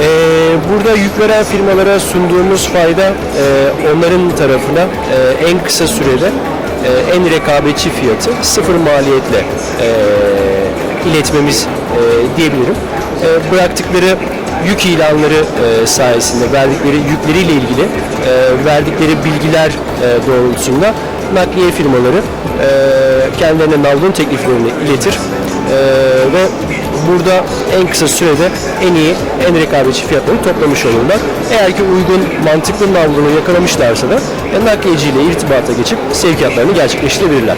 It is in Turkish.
Ee, burada yük veren firmalara sunduğumuz fayda e, onların tarafına e, en kısa sürede e, en rekabetçi fiyatı sıfır maliyetle iletmemiz diyebilirim. E, bıraktıkları yük ilanları sayesinde verdikleri yükleriyle ilgili verdikleri bilgiler doğrultusunda nakliye firmaları e, kendilerine navlun tekliflerini iletir e, ve burada en kısa sürede en iyi, en rekabetçi fiyatları toplamış olurlar. Eğer ki uygun, mantıklı navlunu yakalamışlarsa da e, nakliyeci ile irtibata geçip sevkiyatlarını gerçekleştirebilirler.